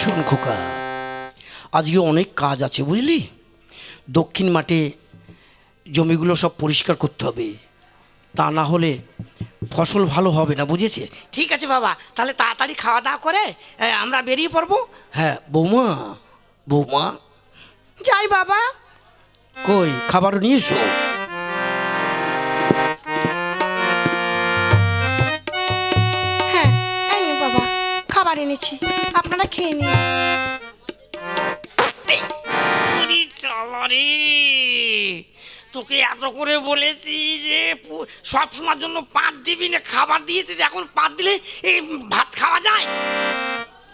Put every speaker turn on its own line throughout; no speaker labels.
শোন খোকা আজকে অনেক কাজ আছে বুঝলি? দক্ষিণ মাঠে জমিগুলো সব পরিষ্কার করতে হবে। তা না হলে ফসল ভালো হবে না বুঝেছিস?
ঠিক আছে বাবা তাহলে তাড়াতাড়ি খাওয়া দাওয়া করে আমরা বেরিয়ে পড়ব।
হ্যাঁ বৌমা বৌমা।
যাই বাবা।
কই খাবার নিয়ে এসো?
খাবার এনেছি আপনারা খেয়ে নিন। তোকে এত করে বলেছি যে সব সময়ের জন্য পাত দিবি না খাবার দিয়েছিস এখন পাত দিলে এই ভাত খাওয়া যায়?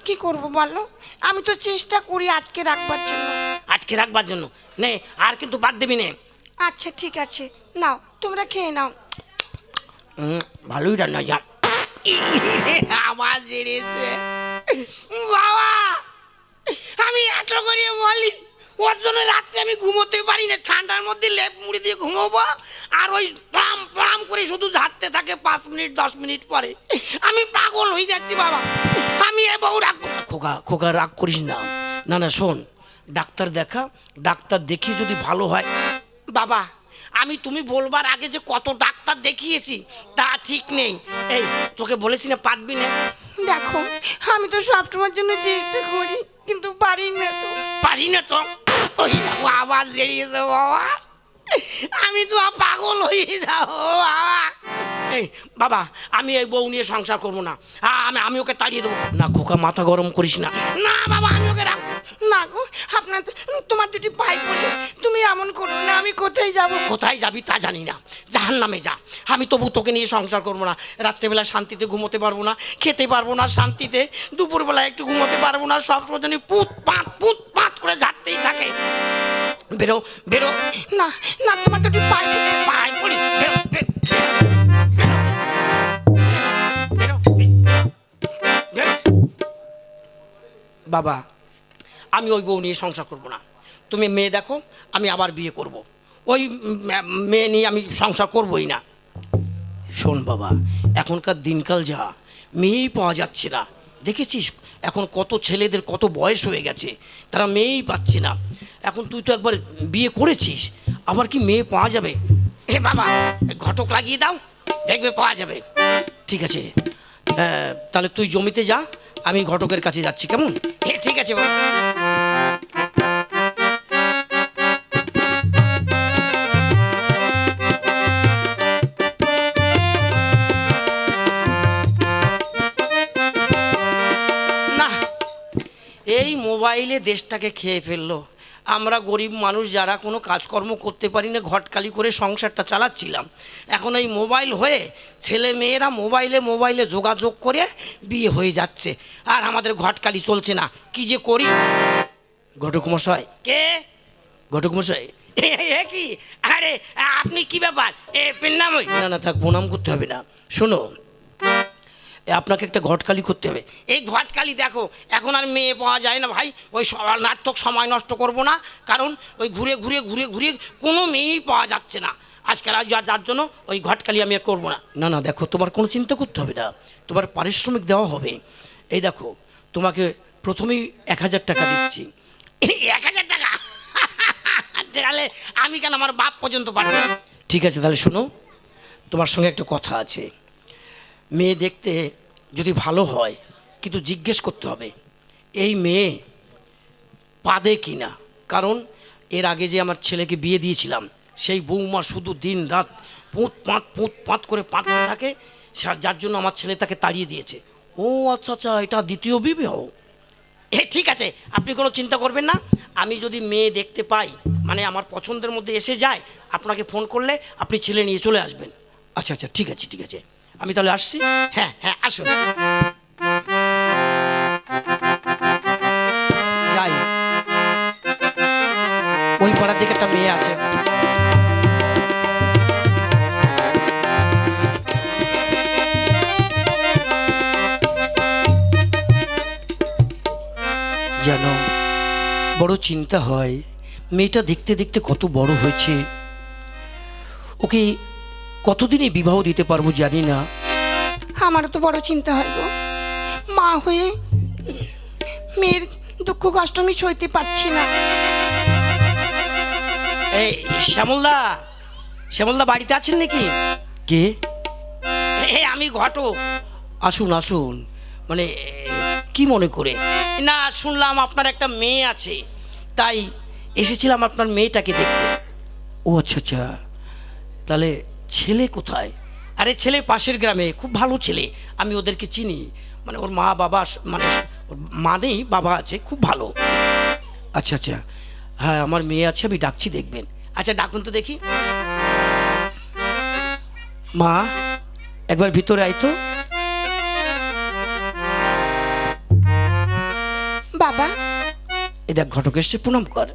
কি করব বলো? আমি তো চেষ্টা করি আটকে রাখবার জন্য। আটকে রাখবার জন্য? নে আর কিন্তু বাদ দিবি না। আচ্ছা ঠিক আছে। নাও তোমরা খেয়ে নাও।
ভালোই রান্না যা
আবার জেরেছে বাবা, আমি এত করে বলি ওর জন্য রাত্রে আমি ঘুমোতে পারি না। ঠান্ডার মধ্যে লেপ মুড়ি দিয়ে ঘুমোবো আর ওই পড়াম পড়াম করে শুধু ঝাড়তে থাকে পাঁচ মিনিট, দশ মিনিট পরে। আমি পাগল হয়ে যাচ্ছি বাবা। আমি এ বউ না।
খোকা খোকা, রাগ করিস না। না না, শোন, ডাক্তার দেখা, ডাক্তার দেখিয়ে যদি ভালো হয়।
বাবা আমি তুমি বলবার আগে যে কত ডাক্তার দেখিয়েছি তা ঠিক নেই। এই তোকে বলেছি না পারবি না? দেখো আমি তো সবসময়ের জন্য চেষ্টা করি কিন্তু পারি না তো। পারি না তো? ওই দেখো আবার জেরিয়েছে বাবা। আমি তো পাগল হয়ে যাব বাবা। এই বাবা আমি এই বউ নিয়ে সংসার করব না। আমি আমি ওকে তাড়িয়ে দেবো।
না খোকা মাথা গরম করিস না।
না বাবা আমি ওকে রাখ না গো আপনার তোমার দুটি পাই পড়ে। তুমি এমন করো না আমি কোথায় যাব? কোথায় যাবি তা জানি না। জাহান নামে যা। আমি তবু তোকে নিয়ে সংসার করব না। রাত্রেবেলা শান্তিতে ঘুমোতে পারব না খেতে পারব না শান্তিতে দুপুরবেলা একটু ঘুমোতে পারব না সব সময় পুত পাত পুত পাত করে ঝাড়তেই থাকে। বেরো বেরো। না না তোমার দুটি পাই পাই বেরো বেরো। বাবা আমি ওই বউ নিয়ে সংসার করব না। তুমি মেয়ে দেখো, আমি আবার বিয়ে করব। ওই মেয়ে নিয়ে আমি সংসার করবই না।
শোন বাবা, এখনকার দিনকাল যা, মেয়েই পাওয়া যাচ্ছে না। দেখেছিস? এখন কত ছেলেদের কত বয়স হয়ে গেছে, তারা মেয়েই পাচ্ছে না। এখন তুই তো একবার বিয়ে করেছিস, আবার কি মেয়ে পাওয়া যাবে?
এ বাবা, ঘটক লাগিয়ে দাও, দেখবে পাওয়া যাবে।
ঠিক আছে তাহলে তুই জমিতে যা আমি ঘটকের কাছে যাচ্ছি কেমন?
ঠিক আছে
এই মোবাইলে দেশটাকে খেয়ে ফেলল। আমরা গরিব মানুষ যারা কোনো কাজকর্ম করতে পারি না ঘটকালি করে সংসারটা চালাচ্ছিলাম। এখন এই মোবাইল হয়ে ছেলে মেয়েরা মোবাইলে মোবাইলে যোগাযোগ করে বিয়ে হয়ে যাচ্ছে। আর আমাদের ঘটকালি চলছে না। কি যে করি? ঘটক মশাই।
কে?
ঘটক মশাই।
এ কি? আরে আপনি কি ব্যাপার? এ পেন্নামই
না না থাক প্রণাম করতে হবে না। শোনো আপনাকে একটা ঘটকালি করতে হবে।
এই ঘটকালি দেখো এখন আর মেয়ে পাওয়া যায় না ভাই। ওই সবার নাটক সময় নষ্ট করব না কারণ ওই ঘুরে ঘুরে ঘুরে ঘুরে কোনো মেয়েই পাওয়া যাচ্ছে না। আজকাল আর যা- যার জন্য ওই ঘটকালি আমি আর করব না।
না না দেখো তোমার কোনো চিন্তা করতে হবে না। তোমার পারিশ্রমিক দেওয়া হবে। এই দেখো তোমাকে প্রথমেই এক হাজার টাকা দিচ্ছি।
এক হাজার টাকা? তাহলে আমি কেন আমার বাপ পর্যন্ত পারব
ঠিক আছে তাহলে শোনো তোমার সঙ্গে একটা কথা আছে। মেয়ে দেখতে যদি ভালো হয়, কিন্তু জিজ্ঞেস করতে হবে, এই মেয়ে পাদে কি না কারণ এর আগে যে আমার ছেলেকে বিয়ে দিয়েছিলাম, সেই বৌমা শুধু দিন রাত পুঁত পাঁত পুঁত পাঁত করে পাঁততে থাকে যার জন্য আমার ছেলে তাকে তাড়িয়ে দিয়েছে। ও আচ্ছা আচ্ছা এটা দ্বিতীয় বিবাহ?
এ, ঠিক আছে, আপনি কোনো চিন্তা করবেন না। আমি যদি মেয়ে দেখতে পাই মানে আমার পছন্দের মধ্যে এসে যায়, আপনাকে ফোন করলে আপনি ছেলে নিয়ে চলে আসবেন।
আচ্ছা আচ্ছা ঠিক আছে ঠিক আছে। আমি তাহলে আসছি?
হ্যাঁ হ্যাঁ আসুন।
যাই। ওই পাড়ার দিকে একটা মেয়ে আছে। যেন বড় চিন্তা হয়। মেয়েটা দেখতে দেখতে কত বড় হয়েছে। ওকে কতদিনে বিবাহ দিতে পারব জানি না।
আমারও তো বড় চিন্তা হয় গো। মা হয়ে মেয়ের দুঃখ কষ্ট আমি সইতে পারছি না।
এই শ্যামলদা শ্যামলদা বাড়িতে আছেন নাকি? কে? এ আমি ঘটক। আসুন আসুন। মানে কি মনে করে? না শুনলাম আপনার একটা মেয়ে আছে। তাই এসেছিলাম আপনার মেয়েটাকে দেখতে। ও আচ্ছা আচ্ছা। তাহলে ছেলে কোথায়? আরে ছেলে পাশের গ্রামে খুব ভালো ছেলে। আমি ওদেরকে চিনি। মানে ওর মা বাবা মানে ওর মা নেই বাবা আছে খুব ভালো। আচ্ছা আচ্ছা। হ্যাঁ আমার মেয়ে আছে আমি ডাকছি দেখবেন। আচ্ছা ডাকুন তো দেখি। মা একবার ভিতরে আয় তো।
বাবা।
এ দেখ ঘটক এসছে প্রণাম কর।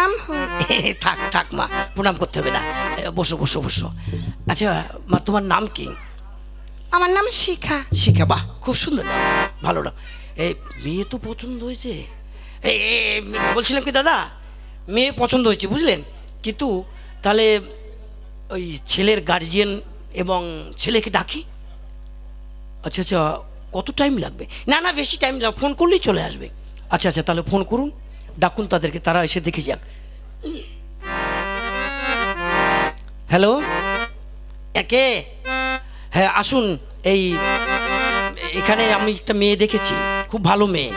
প্রণাম। হোক
থাক থাক মা প্রণাম করতে হবে না। বসো বসো বসো। আচ্ছা মা তোমার নাম কি?
আমার নাম শিখা।
শিখা বাহ খুব সুন্দর। নাম ভালো নাম এই মেয়ে তো পছন্দ হয়েছে। এই বলছিলাম কি দাদা? মেয়ে পছন্দ হয়েছে বুঝলেন? কিন্তু তাহলে ওই ছেলের গার্জিয়ান এবং ছেলেকে ডাকি? আচ্ছা আচ্ছা কত টাইম লাগবে? না না বেশি টাইম লাগবে ফোন করলেই চলে আসবে। আচ্ছা আচ্ছা তাহলে ফোন করুন। ডাকুন তাদেরকে, তারা এসে দেখে যাক। হ্যালো একে হ্যাঁ আসুন, এই, এখানে আমি একটা মেয়ে দেখেছি, খুব ভালো মেয়ে।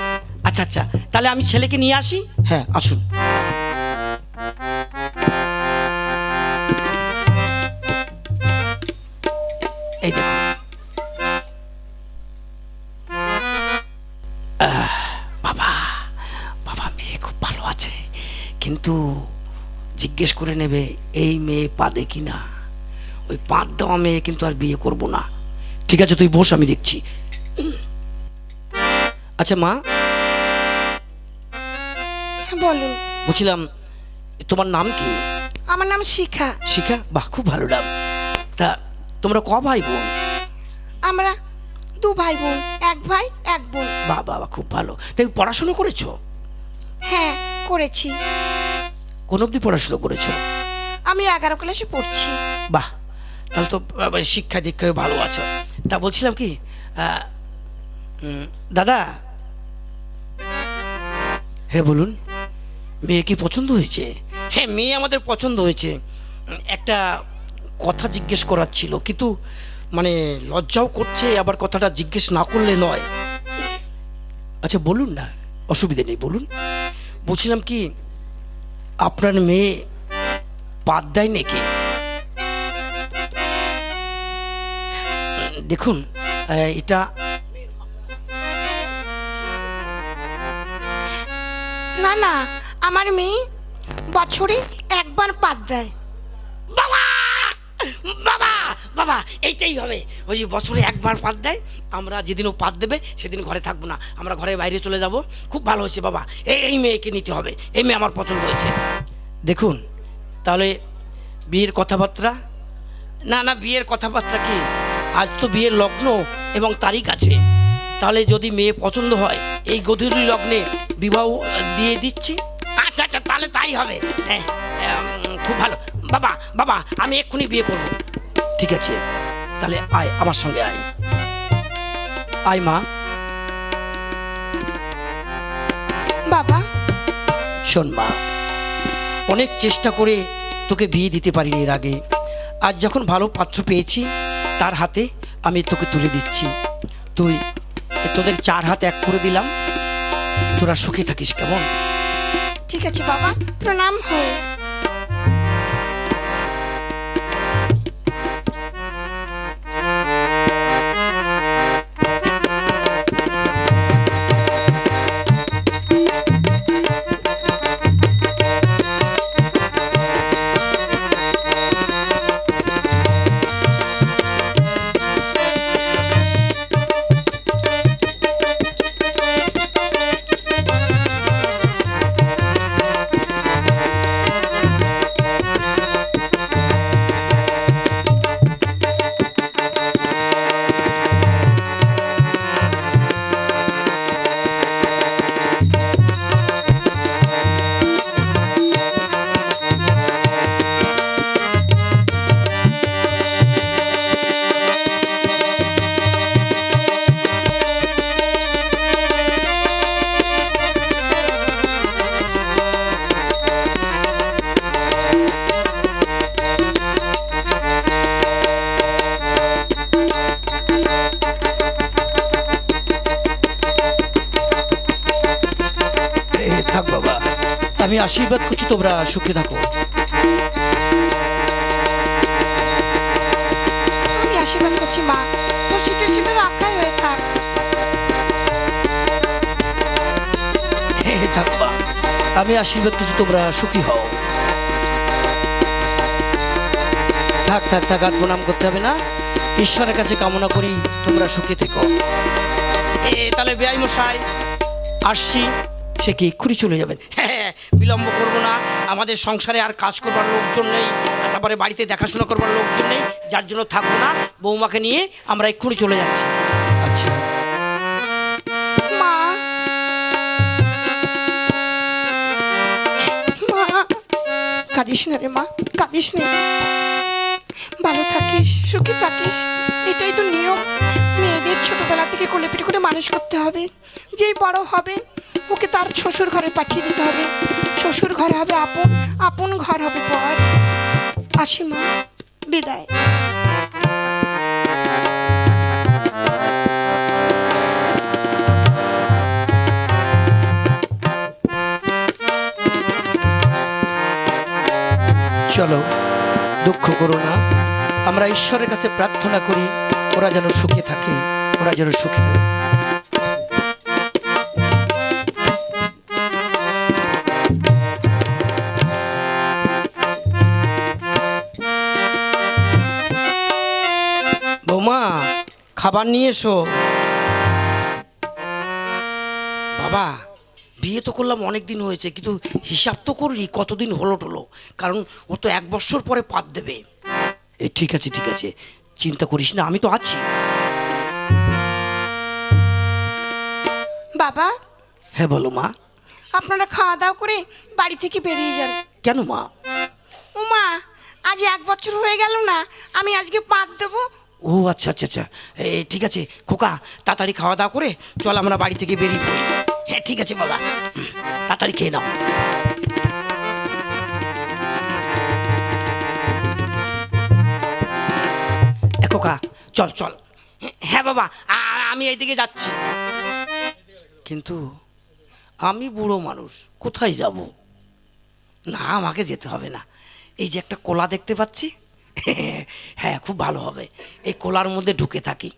আচ্ছা আচ্ছা তাহলে আমি ছেলেকে নিয়ে আসি? হ্যাঁ আসুন। জিজ্ঞেস করে নেবে এই মেয়ে পাদে কি না? ওই পাত দেওয়া মেয়ে কিন্তু আর বিয়ে করব না। ঠিক আছে তুই বস আমি দেখছি। আচ্ছা মা?
হ্যাঁ, বলুন।
বলছিলাম তোমার নাম কি?
আমার নাম শিখা।
শিখা? বাহ খুব ভালো নাম। তা তোমরা ক ভাই বোন?
আমরা দু ভাই বোন এক ভাই এক বোন।
বাহ বাবা খুব ভালো। তাই পড়াশুনো করেছ?
হ্যাঁ করেছি।
কোন অবধি পড়াশুনো করেছ?
আমি এগারো ক্লাসে পড়ছি।
বাহ তাহলে তো শিক্ষা দীক্ষায় ভালো আছো। তা বলছিলাম কি আহ, উম, দাদা। হ্যাঁ বলুন মেয়ে কি পছন্দ হয়েছে? হ্যাঁ মেয়ে আমাদের পছন্দ হয়েছে। উম, একটা কথা জিজ্ঞেস করার ছিল কিন্তু মানে লজ্জাও করছে আবার কথাটা জিজ্ঞেস না করলে নয়। আচ্ছা বলুন না অসুবিধে নেই বলুন। বলছিলাম কি আপনার মেয়ে পাত দেয় নাকি? দেখুন এটা
না না, আমার মেয়ে বছরে একবার পাত দেয়
বাবা বাবা বাবা, এইটাই হবে। ওই বছরে একবার পাত দেয়, আমরা যেদিন ও পাত দেবে, সেদিন ঘরে থাকব না। আমরা ঘরের বাইরে চলে যাব। খুব ভালো হয়েছে বাবা। এই মেয়েকে নিতে হবে। এই মেয়ে আমার পছন্দ হয়েছে। দেখুন, তাহলে বিয়ের কথাবার্তা? না না, বিয়ের কথাবার্তা কি? আজ তো বিয়ের লগ্ন এবং তারিখ আছে। তাহলে যদি মেয়ে পছন্দ হয়, এই গধূলি লগ্নে বিবাহ দিয়ে দিচ্ছি? আচ্ছা আচ্ছা তাহলে তাই হবে। হ্যাঁ খুব ভালো। বাবা বাবা, আমি এক্ষুনি বিয়ে করব। ঠিক আছে তাহলে আয় আমার সঙ্গে আয়। আয় মা।
বাবা।
শোন মা অনেক চেষ্টা করে তোকে বিয়ে দিতে পারিনি এর আগে। আজ যখন ভালো পাত্র পেয়েছি তার হাতে আমি তোকে তুলে দিচ্ছি। তুই তোদের চার হাত এক করে দিলাম। তোরা সুখে থাকিস কেমন?
ঠিক আছে বাবা প্রণাম হোক
আমি আশীর্বাদ করছি তোমরা সুখে থাকো।
আমি আশীর্বাদ করছি মা। তোর শীতের শীতের রক্ষাই হয়ে থাক।
হে হে থাকবা আমি আশীর্বাদ করছি তোমরা সুখী হও। থাক থাক থাক আর প্রণাম করতে হবে না। ঈশ্বরের কাছে কামনা করি তোমরা সুখী থেকো। এ তাহলে বেআই মশাই আসছি। সে কি এক্ষুনি চলে যাবেন? হ্যাঁ বিলম্ব করব না। আমাদের সংসারে আর কাজ করবার লোকজন নেই তারপরে বাড়িতে দেখাশোনা করবার লোকজন নেই যার জন্য থাকব না। বৌমাকে নিয়ে আমরা এক্ষুনি চলে যাচ্ছি। আচ্ছা।
কাঁদিস না রে মা কাঁদিস না। ভালো থাকিস সুখী থাকিস এটাই তো নিয়ম। মেয়েদের ছোটবেলা থেকে কোলে পিঠে করে মানুষ করতে হবে যেই বড় হবে ওকে তার শ্বশুর ঘরে পাঠিয়ে দিতে হবে। শ্বশুর ঘরে হবে আপন আপন ঘর হবে পর আসি মা, বিদায়।
চলো, দুঃখ করো না। আমরা ঈশ্বরের কাছে প্রার্থনা করি, ওরা যেন সুখে থাকে, ওরা যেন সুখে থাকে। খাবার নিয়ে এসো। বাবা বিয়ে তো করলাম অনেক দিন হয়েছে কিন্তু হিসাব তো করি কতদিন হলো টলো কারণ ও তো এক বছর পরে পাত দেবে। এ ঠিক আছে ঠিক আছে চিন্তা করিস না আমি তো আছি।
বাবা?
হ্যাঁ বলো মা।
আপনারা খাওয়া দাওয়া করে বাড়ি থেকে বেরিয়ে যান।
কেন মা?
উমা আজ এক বছর হয়ে গেল না আমি আজকে পাত দেবো
ও আচ্ছা আচ্ছা আচ্ছা। এ, ঠিক আছে, খোকা, তাড়াতাড়ি খাওয়া দাওয়া করে চল আমরা বাড়ি থেকে বেরিয়ে হ্যাঁ ঠিক আছে, বাবা। তাড়াতাড়ি খেয়ে নাও। খোকা, চল চল। হ্যাঁ বাবা আমি এইদিকে যাচ্ছি। কিন্তু আমি বুড়ো মানুষ, কোথায় যাব? না, আমাকে যেতে হবে না। এই যে একটা কোলা দেখতে পাচ্ছি হ্যাঁ খুব ভালো হবে। এই কোলার মধ্যে ঢুকে থাকি।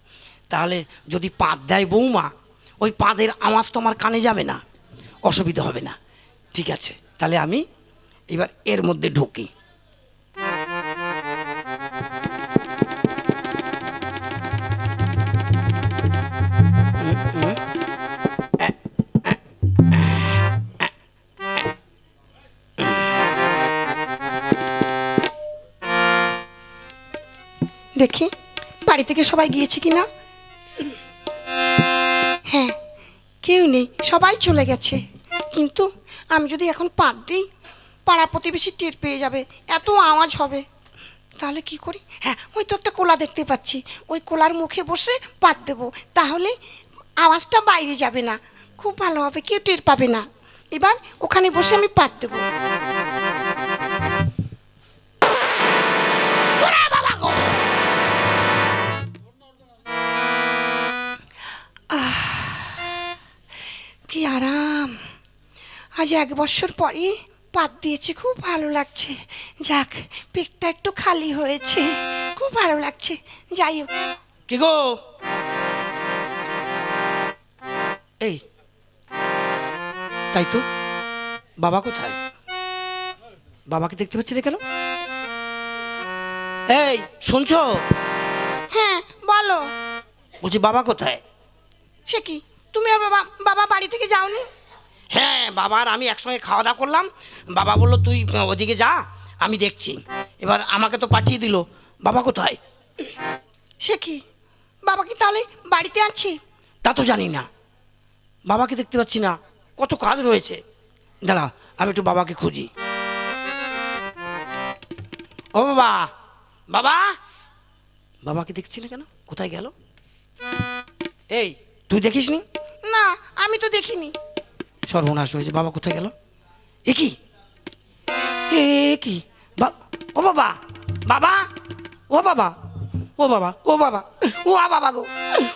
তাহলে যদি পাত দেয় বৌমা, ওই পাদের আওয়াজ তো আমার কানে যাবে না। অসুবিধা হবে না। ঠিক আছে, তাহলে আমি এবার এর মধ্যে ঢুকি।
দেখি, বাড়ি থেকে সবাই গিয়েছে কি না হ্যাঁ কেউ নেই, সবাই চলে গেছে। কিন্তু আমি যদি এখন পাত দিই, পাড়া প্রতিবেশী টের পেয়ে যাবে, এত আওয়াজ হবে। তাহলে কি করি? হ্যাঁ ওই তো একটা কোলা দেখতে পাচ্ছি। ওই কোলার মুখে বসে পাত দেবো। তাহলে আওয়াজটা বাইরে যাবে না। খুব ভালো হবে, কেউ টের পাবে না। এবার ওখানে বসে আমি পাত দেবো। কি আরাম। আজ এক বছর পরে পাত দিয়েছে খুব ভালো লাগছে। যাক পেটটা একটু খালি হয়েছে খুব ভালো লাগছে। যাই হোক।
কি গো? এই তাই তো? বাবা কোথায়? বাবাকে দেখতে পাচ্ছি না কেন? এই শুনছো?
হ্যাঁ বলো।
বলছি বাবা কোথায়?
সে কি? তুমি আর বাবা বাবা বাড়ি থেকে যাওনি?
হ্যাঁ বাবার আমি একসঙ্গে খাওয়া দাওয়া করলাম। বাবা বলল তুই ওদিকে যা আমি দেখছি। এবার আমাকে তো পাঠিয়ে দিল। বাবা কোথায়?
সে কি? বাবা কি তাহলে বাড়িতে আছি?
তা তো জানি না। বাবাকে দেখতে পাচ্ছি না। কত কাজ রয়েছে। দাঁড়া আমি একটু বাবাকে খুঁজি। ও বাবা বাবা! বাবাকে দেখছি না কেন? কোথায় গেল? এই তুই দেখিসনি?
না আমি তো দেখিনি।
সর্বনাশ হয়েছে বাবা কোথায় গেল? এ কি? এ কি? ও বাবা বাবা ও বাবা ও বাবা ও বাবা ও আ বাবা গো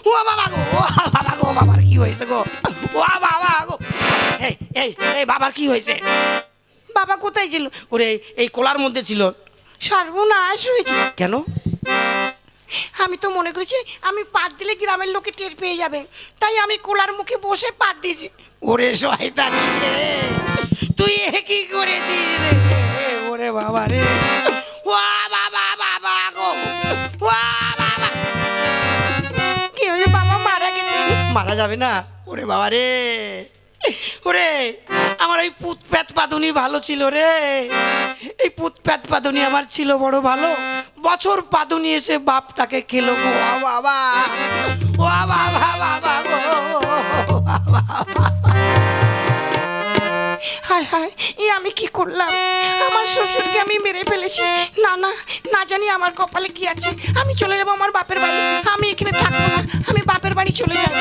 ও বাবা গো ও বাবা গো বাবার কি হয়েছে গো? ও বাবা গো। এই এই এই বাবার কি হয়েছে?
বাবা কোথায় ছিল?
ওরে এই কোলার মধ্যে ছিল।
সর্বনাশ হয়েছে।
কেন?
আমি তো মনে করেছি আমি পাত দিলে গ্রামের লোকে টের পেয়ে যাবে। তাই আমি কোলার মুখে বসে পাত দিয়েছি।
ওরে শয়তানি রে। তুই এ কি করেছিস রে? ওরে বাবা রে।
ও বাবা বাবা গো। বাবা। কি হয়েছে? বাবা মারা গেছে।
মারা যাবে না। ওরে বাবা রে। ওরে। আমার ওই পুত প্যাত পাদুনি ভালো ছিল রে। এই পুত প্যাত পাদুনি আমার ছিল বড় ভালো। বছর পাদুনি এসে বাপটাকে খেলো গো। বাবা। ও বাবা বাবা গো।
হায় হায়, এ আমি কি করলাম? আমার শ্বশুরকে আমি মেরে ফেলেছি। না না না জানি আমার কপালে কি আছে। আমি চলে যাব আমার বাপের বাড়ি। আমি এখানে থাকব না। আমি বাপের বাড়ি চলে যাব।